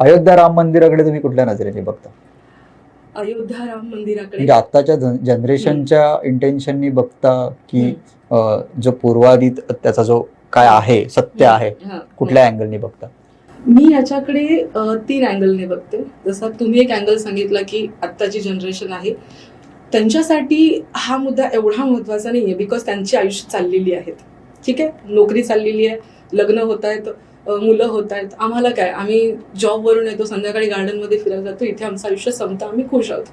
अयोध्या राम मंदिराकडे तुम्ही कुठल्या नजरेने बघता? अयोध्या राम मंदिराकडे? म्हणजे आत्ताच्या जनरेशनच्या इंटेन्शननी बघता की जो पूर्वाधित त्याचा जो काय आहे सत्य आहे. कुठल्या अँगलनी बघता? मी याच्याकडे तीन अँगलने बघते. जसं तुम्ही एक अँगल सांगितला की आत्ताची जनरेशन आहे. त्यांच्यासाठी हा मुद्दा एवढा महत्त्वाचा नाही आहे बिकॉज त्यांची आयुष्य चाललेली आहेत. ठीक आहे? नोकरी चाललेली आहे लग्न होत आहेत मुलं होत आहेत आम्हाला काय आम्ही जॉबवरून येतो संध्याकाळी गार्डनमध्ये फिरायला जातो इथे आमचं आयुष्य संपतं आम्ही खुश आहोत.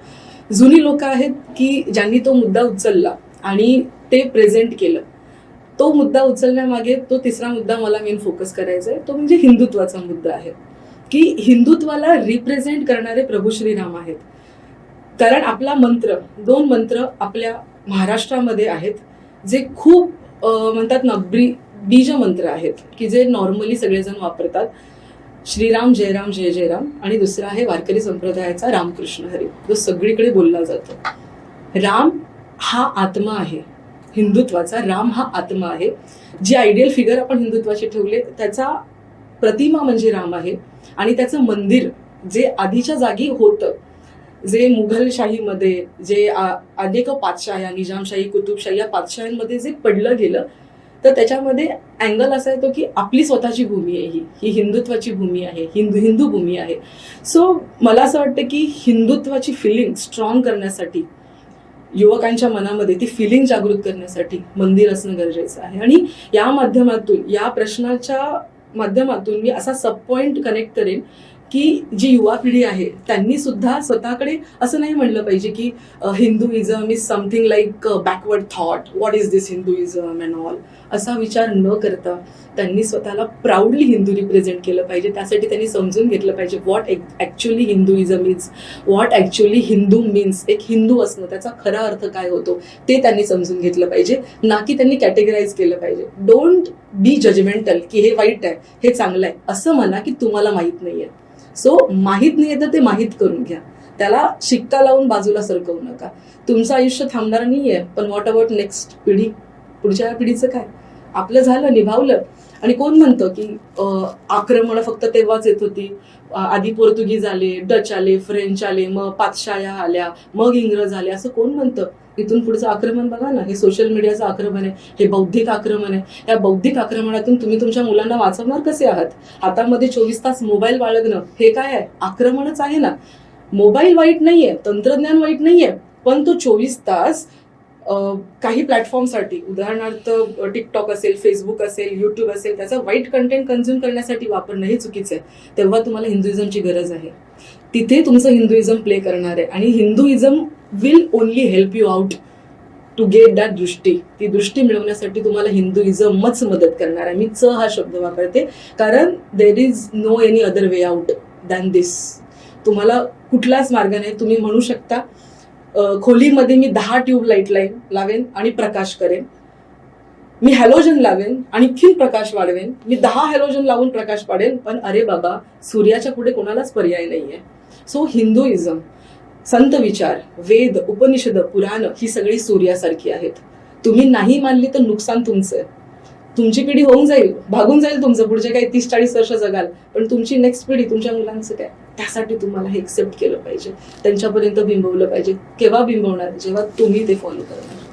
जुनी लोक आहेत की ज्यांनी तो मुद्दा उचलला आणि ते प्रेझेंट केलं. तो मुद्दा उचलण्यामागे तो तिसरा मुद्दा मला मेन फोकस करायचा आहे तो म्हणजे हिंदुत्वाचा मुद्दा आहे. की हिंदुत्वाला रिप्रेझेंट करणारे प्रभू श्रीराम आहेत. कारण आपला मंत्र दोन मंत्र आपल्या महाराष्ट्रामध्ये आहेत जे खूप म्हणतात ना ब्री बीज मंत्र आहेत की जे नॉर्मली सगळेजण वापरतात श्रीराम जयराम जय जयराम आणि दुसरा आहे वारकरी संप्रदायाचा रामकृष्ण हरी. जो सगळीकडे बोलला जातो. राम हा आत्मा आहे हिंदुत्वाचा. राम हा आत्मा आहे. जी आयडियल फिगर आपण हिंदुत्वाचे ठेवले त्याचा प्रतिमा म्हणजे राम आहे. आणि त्याचं मंदिर जे आधीच्या जागी होतं जे मुघलशाहीमध्ये जे अनेक पातशाह्या निजामशाही कुतुबशाही या पातशाह्यांमध्ये जे पडलं गेलं तर त्याच्यामध्ये अँगल असा येतो की आपली स्वतःची भूमी आहे ही. ही हिंदुत्वाची भूमी आहे. हिंदू हिंदू भूमी आहे. सो मला असं वाटतं की हिंदुत्वाची फिलिंग स्ट्रॉंग करण्यासाठी युवकांच्या मनामध्ये ती फिलिंग जागृत करण्यासाठी मंदिर असणं गरजेचं आहे. आणि या माध्यमातून या प्रश्नाच्या माध्यमातून मी असा सब पॉइंट कनेक्ट करेन की जी युवा पिढी आहे त्यांनी सुद्धा स्वतःकडे असं नाही म्हणलं पाहिजे की Hinduism is something like backward thought what is this Hinduism and all असा विचार न करता त्यांनी स्वतःला प्राऊडली हिंदू रिप्रेझेंट केलं पाहिजे. त्यासाठी त्यांनी समजून घेतलं पाहिजे what actually Hinduism is what actually Hindu means एक हिंदू असणं त्याचा खरा अर्थ काय होतो ते त्यांनी समजून घेतलं पाहिजे. ना की त्यांनी कॅटेगराईज केलं पाहिजे. डोंट बी जजमेंटल की हे वाईट आहे हे चांगलं आहे असं म्हणा की तुम्हाला माहीत नाही आहे सो माहीत नाही आहे तर ते माहीत करून घ्या. त्याला शिक्का लावून बाजूला सरकवू नका. तुमचं आयुष्य थांबणार नाही आहे पण व्हॉट अबाउट नेक्स्ट पिढी? पुढच्या पिढीचं काय? आपलं झालं निभावलं. आणि कोण म्हणतं की आक्रमणं फक्त तेव्हाच येत होती. आधी पोर्तुगीज आले डच आले फ्रेंच आले मग पातशाया आल्या मग इंग्रज आले असं कोण म्हणतं? इथून पुढचं आक्रमण बघा ना हे सोशल मीडियाचं आक्रमण आहे हे बौद्धिक आक्रमण आहे. या बौद्धिक आक्रमणातून तुम्ही तुमच्या मुलांना वाचवणार कसे आहात? हातामध्ये चोवीस तास मोबाईल बाळगणं हे काय आहे? आक्रमणच आहे ना. मोबाईल वाईट नाही आहे तंत्रज्ञान वाईट नाही आहे पण तो चोवीस तास काही प्लॅटफॉर्मसाठी उदाहरणार्थ टिकटॉक असेल फेसबुक असेल यूट्यूब असेल त्याचा वाईट कंटेंट कन्झ्युम करण्यासाठी वापरणं हे चुकीचं आहे. तेव्हा तुम्हाला हिंदुइझमची गरज आहे. तिथे तुमचं हिंदुइझम प्ले करणार आहे. आणि Hinduism will only help you out to get that दृष्टी. ती दृष्टी मिळवण्यासाठी तुम्हाला हिंदुइझमच मदत करणार आहे. मी च हा शब्द वापरते. कारण there is no any other way out than this तुम्हाला कुठलाच मार्ग नाही. तुम्ही म्हणू शकता खोलीमध्ये मी दहा ट्यूब लाइट लाईन लावेन आणि प्रकाश करेन. मी हॅलोजन लावेन आणखीन प्रकाश वाढवेन. मी दहा हॅलोजन लावून प्रकाश पाडेन. पण अरे बाबा सूर्याच्या पुढे कोणालाच पर्याय नाहीये. सो हिंदुइझम संत विचार वेद उपनिषद पुराण ही सगळी सूर्यासारखी आहेत. तुम्ही नाही मानली तर नुकसान तुमचं. आहे तुमची पिढी होऊन जाईल भागून जाईल तुमचं. पुढचे काही तीस चाळीस वर्ष जगाल. पण तुमची नेक्स्ट पिढी तुमच्या मुलांचं काय? त्यासाठी तुम्हाला हे एक्सेप्ट केलं पाहिजे. त्यांच्यापर्यंत बिंबवलं पाहिजे. केव्हा बिंबवणार? जेव्हा तुम्ही ते फॉलो करणार.